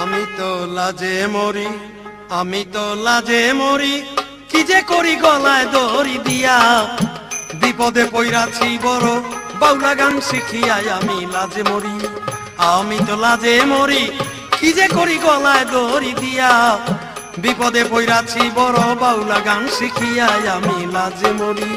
আমি তো লাজে মরি, আমি তো লাজে মরি, কি যে করি গলায় দড়ি দিয়া। বিপদে পইরাছি বড়, বাউলা গান শিখিয়াই আমি লাজে মরি, আমি তো লাজে মরি, কি যে করি গলায় দড়ি দিয়া। বিপদে পইরাছি বড়, বাউলা গান শিখিয়াই আমি লাজে মরি।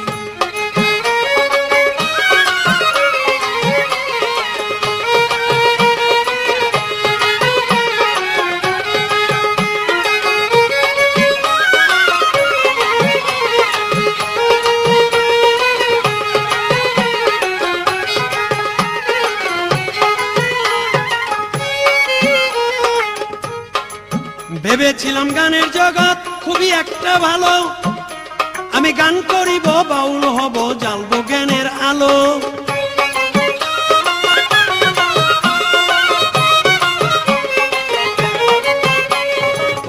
ভেবেছিলাম গানের জগৎ খুবই একটা ভালো। আমি গান করিব, বাউল হব, জ্বালবো জ্ঞানের আলো।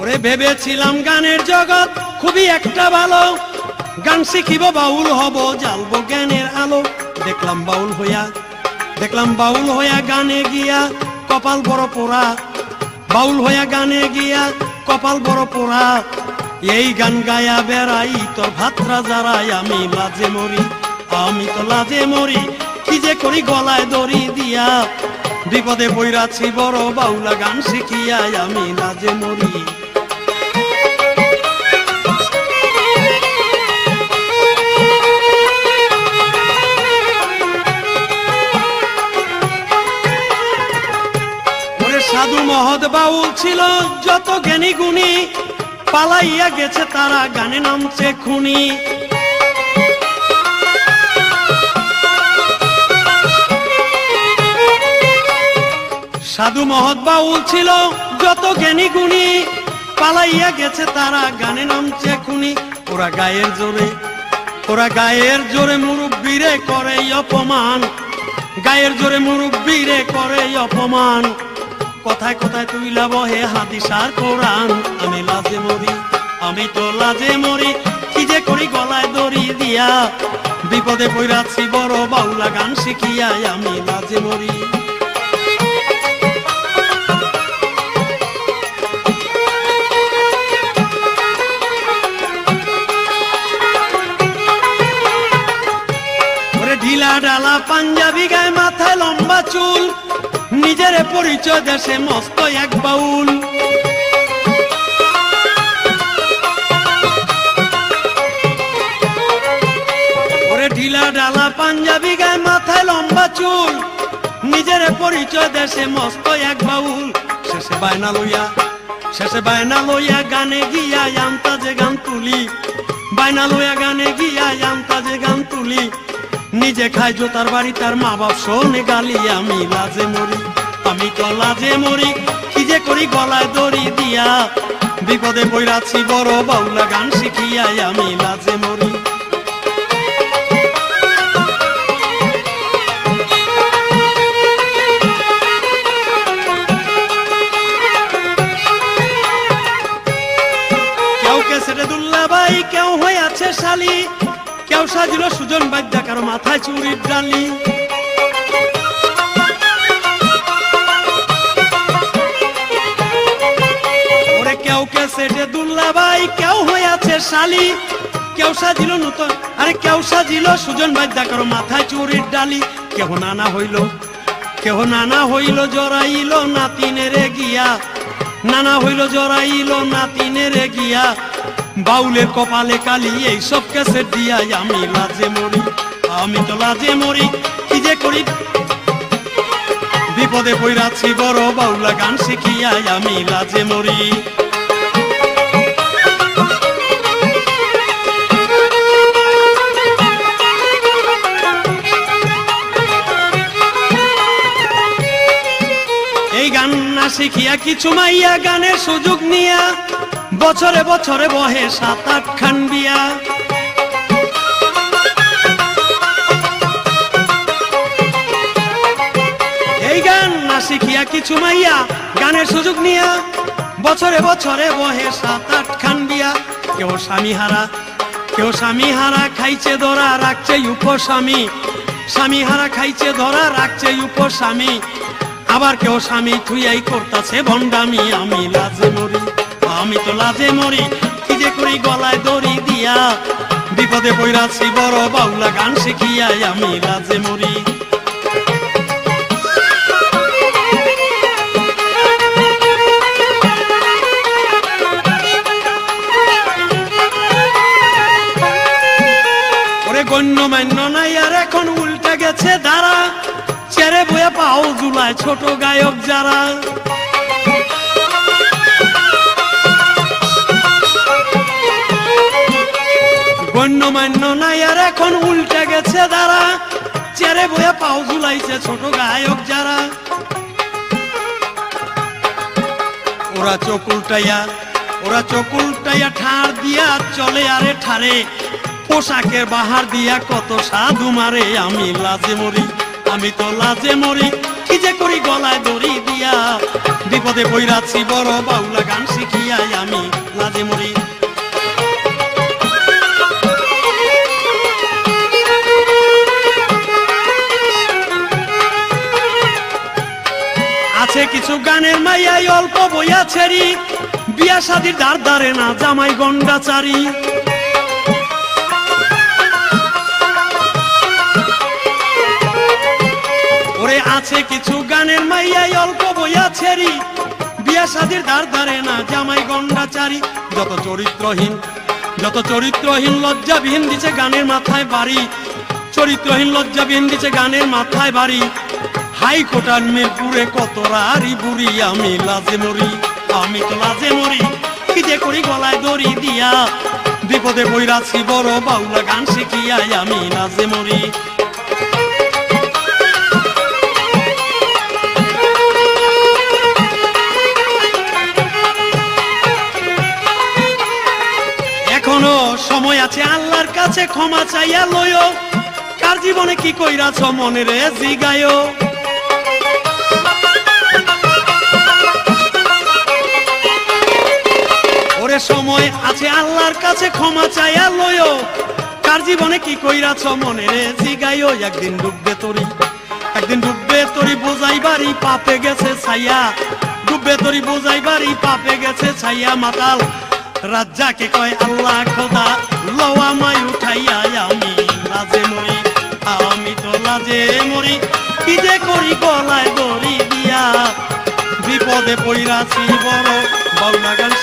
ওরে ভেবেছিলাম গানের জগৎ খুবই একটা ভালো। গান শিখিব, বাউল হব, জ্বালবো জ্ঞানের আলো। দেখলাম বাউল হইয়া, দেখলাম বাউল হইয়া গানে গিয়া, কপাল বড় পোড়া। বাউল হইয়া গানে গিয়া কপাল বড় পোড়া। এই গান গায়া বেড়াই, তোর ভাত্রা যারাই আমি লাজে মরি, আমি তো লাজে মরি, কি যে করি গলায় দড়ি দিয়া। বিপদে বইরাছি বড় বাউলা গান শিখিয়াই, আমি লাজে মরি। মহৎ বাউল ছিল যত জ্ঞানী গুণী, পালাইয়া গেছে তারা গানে নামছে খুনি। সাধু মহৎ বাউল ছিল যত জ্ঞানী গুণী, পালাইয়া গেছে তারা গানে নামছে খুনি। ওরা গায়ের জোরে, ওরা গায়ের জোরে মুরব্বীরে করে অপমান। গায়ের জোরে মুরব্বীরে করে অপমান। কথায় কথায় তুইলা বহে হাদিসার কোরআন। আমি লাজে মরি, আমি তো লাজে মরি, কি যে করি গলায় দড়ি দিয়া। বিপদে পইরাছি বড় বাউলা গান শিখিয়াই আমি লাজে মরি। ঢিলা ডালা পাঞ্জাবি গায়ে মাথায় লম্বা চুল নিজের পরিচয় দেশে মস্ত এক বাউল। ঢিলা ডালা পাঞ্জাবি গায়ে মাথায় লম্বা চুল। নিজের পরিচয় দেশে মস্ত এক বাউল। শেষে বায়না লইয়া, শেষে বায়না লইয়া গানে গিয়া আমতা যে গান তুলি। বায়না লইয়া গানে গিয়া আমতা যে গান তুলি। নিজে খাই জোতার বাড়ি, তার মা বাপ শোনে গালি, আমি লাজে মরি, আমি তো লাজে মরি, কি যে করি গলায় দড়ি দিয়া। বিপদে বইরাছি বড় বাউলা গান শিখিয়াই আমি লাজে মরি। সাজিল সুজন বাদ্যা কারও মাথায় চুরির ডালি। ওরে কেউ নতুন সাজিল সুজন বাদ্যা কারও মাথায় চুরির ডালি। কেহ নানা হইল, কেহ নানা হইল জরাইল নাতিনেরে গিয়া। নানা হইল জরাইল নাতিনেরে গিয়া। বাউলের কপালে কালি, এই সব কেসে দিয়াই আমি লাজে মরি, আমি তো লাজে মরি, কি যে করি? বিপদে পইরাছি বড় বাউলা গান শিখিয়াই আমি লাজে মরি। এই গান না শিখিয়া কিছু মাইয়া গানের সুযোগ নিয়া বছরে বছরে বহে সাত আট খান বিয়া। এই গান না শিখিয়া কিছু মাইয়া, গানের সুযোগ নিয়া। বছরে বছরে বহে সাত আট খান বিয়া। কেউ স্বামী হারা, কেউ স্বামী হারা খাইছে ধরা রাখছে উপস্বামী। স্বামী হারা খাইছে ধরা রাখছে উপস্বামী। আবার কেউ স্বামী থুইয়াই করতাছে ভণ্ডামি আমি লাজে মরি আমি তো লাজে মরি, কি যে করি গলায় দড়ি দিয়া। বিপদে পইরাছি বড় বাউলা গান শিখিয়াই আমি লাজে মরি। ওরে গণ্য মান্য নাই আর এখন উল্টে গেছে দাঁড়া চেরে বয়ে পাও জুলায় ছোট গায়ক যারা। গণ্যমান্য নাই আর এখন উল্টে গেছে দাঁড়া চেরে বয়ে পাও ঝুলাইছে ছোট গায়ক যারা। ওরা চোখ উল্টাইয়া, ওরা চোখ উল্টাইয়া ঠাড় দিয়া চলে আরে ঠারে পোশাকের বাহার দিয়া কত সাধু মারে, আমি লাজে মরি, আমি তো লাজে মরি, কি যে করি গলায় দড়ি দিয়া। বিপদে বইরাছি বড় বাউলা গান শিখিয়াই আমি লাজে মরি। গানের মাইয়াই অল্প বইয়া ছেড়ি। বিয়া সাদির দাঁড় দাঁড়ে না জামাই গন্ডাচারি ওরে আছে কিছু গানের মাইয়াই অল্প বইয়া ছেড়ি। বিয়া শাদির দাঁড় দাঁড়ে না জামাই গন্ডাচারি যত চরিত্রহীন যত চরিত্রহীন লজ্জাবিহীন দিছে গানের মাথায় বাড়ি। চরিত্রহীন লজ্জাবিহীন দিছে গানের মাথায় বাড়ি। হাইকোর্টার মিরপুরে কত রারি বুড়ি, আমি লাজে মরি, আমি তো লাজে মরি, কি যে করি গলায় দড়ি দিয়া। বিপদে বইরাছি বড় বাউলা গান শিখিয়াই আমি লাজে মরি। এখনও সময় আছে আল্লাহর কাছে ক্ষমা চাইয়া লয় কার জীবনে কি কইরাছ মনে রে জিগায় ওরে সময় আছে, আল্লাহর কাছে ক্ষমা চাইয়া লয় কার জীবনে কি কইরাছ মনে রে? জিগায় একদিন ডুববে তরি। একদিন ডুববে তরি, বোঝাই বাড়ি পাপে গেছে ছাইয়া। ডুববে তরি, বোঝাই বাড়ি পাপে গেছে ছাইয়া মাতাল। রাজ্জাকে কয়, আল্লাহ খোদা লওয়া মাই উঠাইয়া আমি লাজে মরি, আমি তো লাজে মরি। কি যে করি গলায় দড়ি দিয়া। বিপদে পইরাছি বড়, বাউলা গান